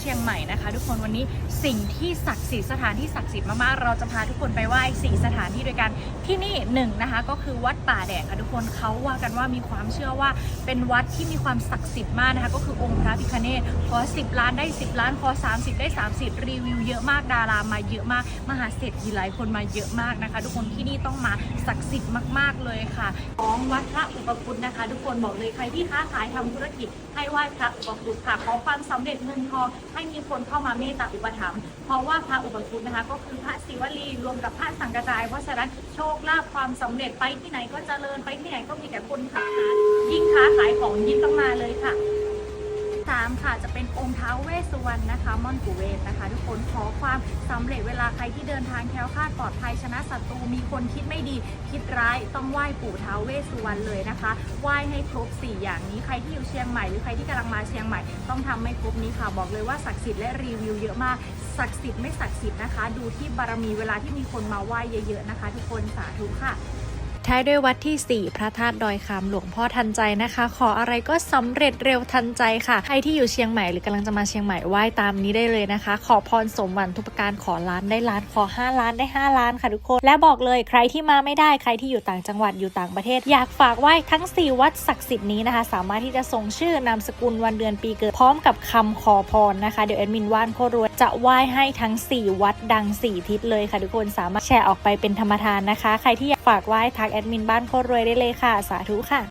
เชียงใหม่นะคะ ทุกคนวันนี้สิ่งที่ศักดิ์สิทธิ์สถานที่ศักดิ์สิทธิ์มากๆเราจะพาทุกคนไปไหว้สี่สถานที่ด้วยกันที่นี่หนึ่งนะคะ ก็คือวัดป่าแดดค่ะทุกคนเขาว่ากันว่ามีความเชื่อว่า เป็นวัดที่มีความศักดิ์สิทธิ์มากนะคะ ก็คือองค์พระพิฆเนศขอ 10 ล้านได้ 10 ล้านขอ 30 ได้ 30 รีวิวเยอะมากดารามาเยอะมาก มหาเศรษฐีหลายคนมาเยอะมากนะคะ ทุกคนที่นี่ต้องมาศักดิ์สิทธิ์มาก ๆเลยค่ะของวัดพระอุปคุตนะคะ ทุกคนบอกเลยใครที่ค้าขายทำธุรกิจให้ไหว้พระอุปคุตค่ะขอความสำเร็จเงินทอง ให้มีคนเข้ามาเมตตาอุปถัมภ์เพราะว่าพระอุปคุตนะคะ ก็คือพระศิวลีรวมกับพระสังกระจาย เพราะฉะนั้นโชคลาภความสำเร็จไปที่ไหนก็เจริญไปที่ไหนก็มีแต่คนค้าขายยิ่งค้าขายของยิ่งต้องมาเลยค่ะ สามค่ะ จะเป็นองค์ท้าวเวสสุวรรณนะคะม่อนกุเวศนะคะ ทุกคนขอความสำเร็จเวลาใครที่เดินทางแคล้วคลาดปลอดภัยชนะศัตรูมีคนคิดไม่ดี คิดร้ายต้องไหว้ปู่ท้าวเวสสุวรรณเลยนะคะไหว้ให้ครบ 4 อย่างนี้ใครที่อยู่เชียงใหม่หรือใครที่กำลังมาเชียงใหม่ต้องทำให้ครบนี้ค่ะ บอกเลยว่าศักดิ์สิทธิ์และรีวิวเยอะมากศักดิ์สิทธิ์ไม่ศักดิ์สิทธิ์นะคะ ดูที่บารมีเวลาที่มีคนมาไหว้เยอะๆนะคะ ทุกคนสาธุค่ะ ท้ายด้วยวัดที่ 4 พระธาตุดอยคำหลวงพ่อทันใจนะคะ ขออะไรก็สำเร็จเร็วทันใจค่ะ ใครที่อยู่เชียงใหม่หรือกำลังจะมาเชียงใหม่ไหว้ตามนี้ได้เลยนะคะ ขอพรสมหวังทุกประการขอล้านได้ล้านขอ 5 ล้านได้ 5 ล้านค่ะทุกคน และบอกเลยใครที่มาไม่ได้ใครที่อยู่ต่างจังหวัดอยู่ต่างประเทศ อยากฝากไหว้ทั้ง 4 วัดศักดิ์สิทธิ์นี้นะคะ สามารถที่จะส่งชื่อนามสกุลวันเดือนปีเกิดพร้อมกับคำขอพรนะคะเดี๋ยวแอดมินว่านโคตรรวยจะไหว้ให้ทั้ง 4 วัดดัง 4 ทิศเลยค่ะทุกคนสามารถแชร์ออกไปเป็นธรรมทานนะคะ ใครที่อยากฝากไหว้ทักแอดมินบ้านโคตรรวยได้เลยค่ะ สาธุค่ะ